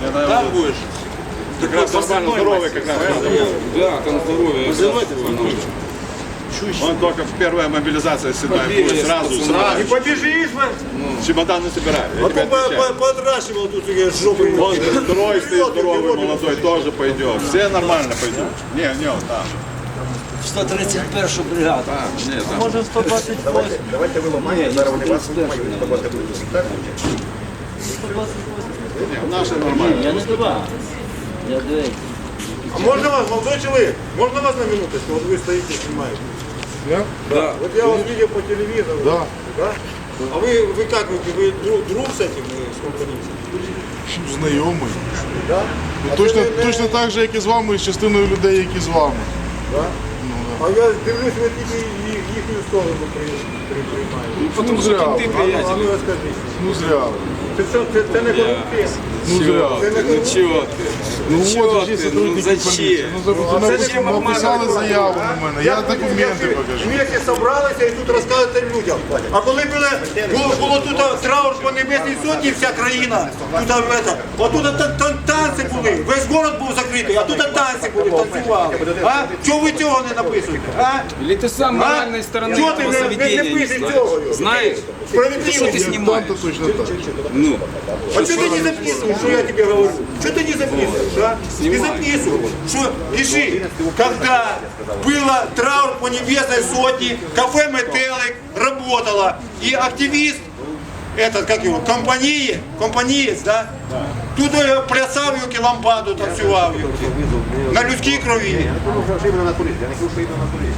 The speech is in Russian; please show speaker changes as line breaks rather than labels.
Там будешь.
Как раз нормально, здоровый как раз.
Да, там здоровье.
Он только в первая мобилизация
седая
будет, сразу собирает.
Не побежишь, мы.
Чемодан не собирает.
А то подращивал тут жопы.
Он второй стоит здоровый, молодой, тоже пойдет. Все нормально пойдет. Не, не, там.
131 бригаду.
А, ні, там.
Може 128.
Давайте, давайте ви ламаєте, зараз вони
128. Наше нормально.
Я не два. Я дивіться.
А можна вас, молодой человек? Можно вас на минуту, вот вы стоите, і знімаєте?
Я?
Да.
Вот я вас видел по телевизору.
Да.
Да? А вы, вы как, вы, вы друг, друг с этим э, с композицией?
знакомый.
Да?
Ну,
А
точно,
ти не-
точно так же, как и с вами, і з частиною людей, які з вами.
Да? Ну, да. А я дивлюсь, ви тільки їх- їхню сторону при- при- приймаєте.
Ну, зря.
А а ну розкажіть.
Ну зря.
Це, що, це, це не корупція?
Ну зря.
Це не
Ну
корупція?
чего ты?
Ну
Чего
от же
ты? Ну
сотрудники
зачем?
поліції. Ну за-
це
напис-
не
написали
помагає.
заяву на мене, я документи покажу.
Вместе собралися і тут розказуєте людям. А коли були, було, було тут траур по небесній сотні, вся країна, тут, а, это, а тут та- та- танці були, весь город був закритий, а тут танці були, танцювали. А? Чого ви цього не написуєте? А?
Или ты сам
А?
моральной стороны
Чого ти
этого
не, не,
заведения
не
не
пишеш
знаешь?
цього?
Знаешь?
Справедливо.
Что ты
Там
снимаешь?
то точно так.
Ну,
А что ты не записываешь, что я тебе говорю? Что ты не записываешь, а? Ты записывай, что пиши, когда было траур по небесной сотне, кафе «Метелик» работало, и активист, этот, как его, компании, компанієць, да? Тут е, плясав юки, лампаду танцював юки. На людській крові.
Я не кажу, що іменно на поліцію, я не кажу, що іменно на поліцію.